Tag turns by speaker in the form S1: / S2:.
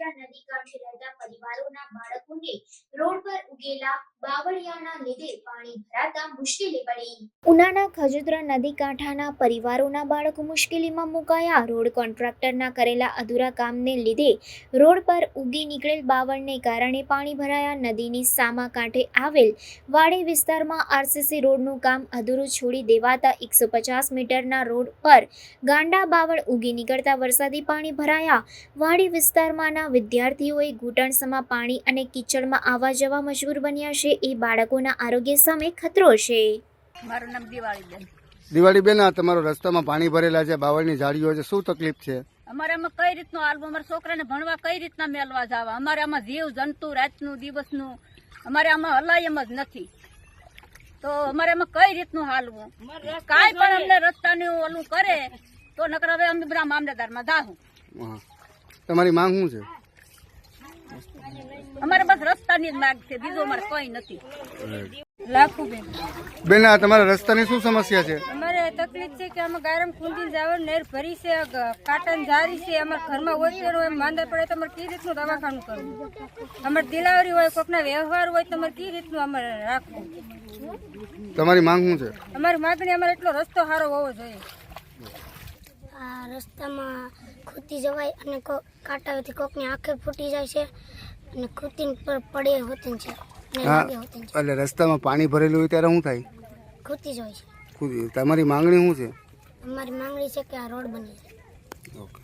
S1: નદી કાંઠે રહેતા પરિવારોના બાળકોને રોડ પર ઉગેલા ઉનાના ખજુદ્ર નદી કાંઠાના પરિવારોના બાળકો મુશ્કેલીમાં મુકાયા. રોડ કોન્ટ્રાક્ટરના કરેલા અધૂરા કામને લીધે રોડ પર ઉગી નીકળેલ બાવળને કારણે પાણી ભરાયા. નદીની સામા કાંઠે આવેલ વાડી વિસ્તારમાં આરસીસી રોડનું કામ અધૂરું છોડી દેવાતા એકસો પચાસ મીટરના રોડ પર ગાંડા બાવળ ઉગી નીકળતા વરસાદી પાણી ભરાયા. વાડી વિસ્તારમાંના વિદ્યાર્થીઓએ ઘૂંટણસમાં પાણી અને કીચડમાં આવવા જવા મજબૂર બન્યા છે. એ બાળકોના આરોગ્ય સામે ખતરો છે.
S2: મારું નામ દિવાળીબેન.
S3: દિવાળી બેન આ તમારો રસ્તામાં પાણી ભરેલા છે બાવળની ઝાડીઓ છે શું તકલીફ છે?
S2: અમારે આમાં કઈ રીતનું હાલવું? અમારા છોકરાને ભણવા કઈ રીતના મેળવા જવા? અમારે આમાં જીવ જંતુ રાતનું દિવસનું અમારે આમાં હલાય એમ જ નથી. તો અમારે એમાં કઈ રીતનું હાલવું? કાંઈ પણ અમને રસ્તાનું ઓલું કરે તો નકર હવે અમે બધા મામલેદારમાં જાહું.
S3: તમારી માંગ શું છે?
S2: અમારે બસ રસ્તાની જ માગ છે બીજો અમારે કઈ નથી.
S4: લાખુબેન
S3: બેન. આ તમારા રસ્તાની શું સમસ્યા છે?
S4: અમારે તકલીફ છે કે આમાં ગારમ ખૂંદી જવાનું નેર ભરી છે કાટન જારી છે અમારા ઘરમાં હોય છે એમ માંદા પડે તો અમારે કઈ રીતનું દવાખાનું કરવું? અમારે દિલાવરી હોય કોકના વ્યવહાર હોય તો અમારે કઈ રીતનું અમારે રાખવું?
S3: તમારી માંગ શું છે?
S4: અમારી માગણી અમારે એટલો રસ્તો સારો હોવો જોઈએ.
S5: આ રસ્તામાં ખૂતી જવાય અને કોક કાંટાઓથી કોકની આંખે ફૂટી જાય છે. અને ખૂતીને પર પડે હોતી છે.
S3: હા
S5: લાગે હોતી છે.
S3: એટલે રસ્તામાં પાણી ભરેલું હોય ત્યારે શું થાય?
S5: ખૂતી જ હોય છે.
S3: ખુદ- તમારી માંગણી શું છે?
S5: અમારી માંગણી છે કે આ રોડ બની. જાય
S3: ઓકે.